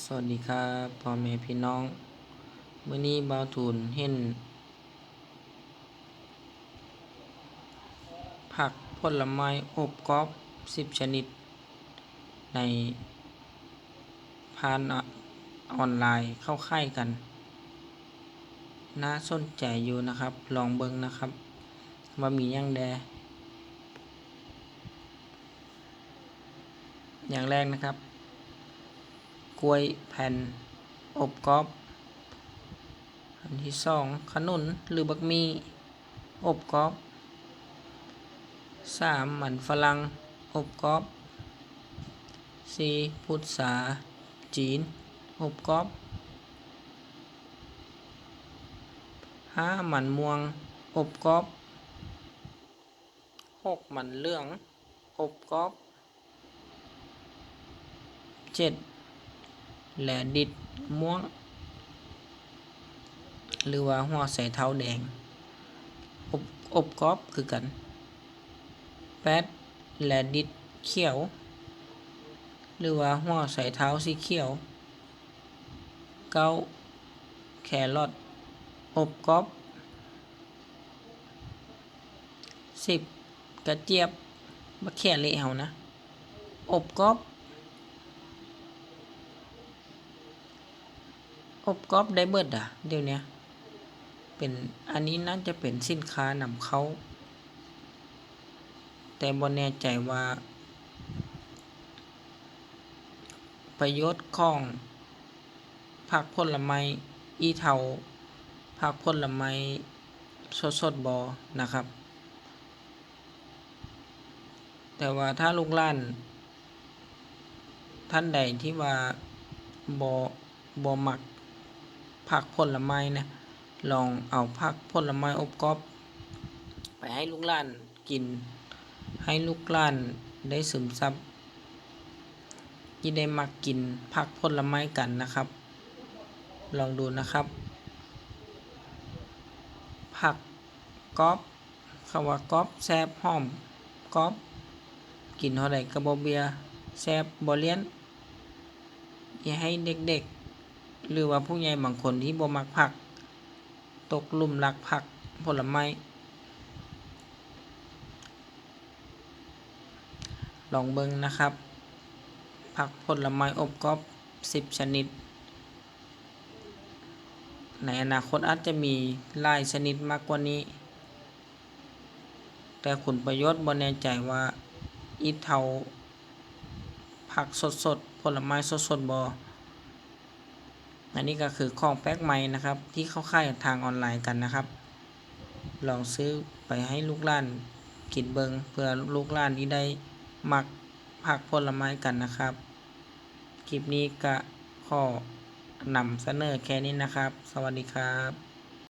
สวัสดีครับพ่อแม่พี่น้องมื้อนี้บาวทูนเห็นผักผลไม้อบกรอบ10ชนิด ในพานอออนไลน์เข้าค่ายกัน น่าสนใจอยู่นะครับ ลองเบิ่งนะครับว่ามีหยังแดอย่างแรกนะครับ กล้วยแผ่น อบกรอบ อันที่สองขนุนหรือบักมีอบกรอบสามหมันฝรั่งอบกรอบสี่พุทราจีน อบกรอบห้าหมันม่วง อบกรอบหกหมันเหลือง อบกรอบเจ็ด แหลดิดม่วง หรือว่าหัวใส่เท้าแดง อบอบกรอบคือกันแปดแหลดิดเขียว หรือว่าหัวใส่เท้าสีเขียวเก้าแครอทอบกรอบสิบกระเจี๊ยบมะเขือเละเฮานะ อบกรอบ อบกอบได้เบิดอะ เดี๋ยวนี้เป็นอันนี้น่าจะเป็นสินค้านำเขาแต่บ่แน่ใจว่า ประโยชน์ของผักผลไม้อีเทาผักผลไม้สดๆบ่นะครับ แต่ว่าถ้าลูกหลาน ท่านใดที่ว่าบ่บ่มัก ผักผลไม้นะลองเอาผักผลไม้อบกรอบไปให้ลูกหลานกิน ให้ลูกหลานได้ซึมซับที่ได้มักกินผักผลไม้กันนะครับ ลองดูนะครับ ผักกรอบคำว่ากรอบแซบหอมกรอบกินเท่าใดก็บ่เบียแซบบ่เลียนอย่าให้เด็กๆ หรือว่าผู้ใหญ่บางคนที่บ่มักผัก ตกลุ่มรักผักผลไม้ ลองเบิ่งนะครับ ผักผลไม้อบกรอบ 10 ชนิด ในอนาคตอาจจะมีหลายชนิดมากกว่านี้ แต่คุณประโยชน์บ่แน่ใจว่าอีเทาผักสดๆ ผลไม้สดๆบ่ อันนี้ก็คือของแป๊กไม้นะครับ ที่เข้าค่ายทางออนไลน์กันนะครับ ลองซื้อไปให้ลูกหลานกินเบิงเพื่อลูกหลานที่ได้มักผักผลไม้กันนะครับ คลิปนี้ก็ขอนำเสนอแค่นี้นะครับ สวัสดีครับ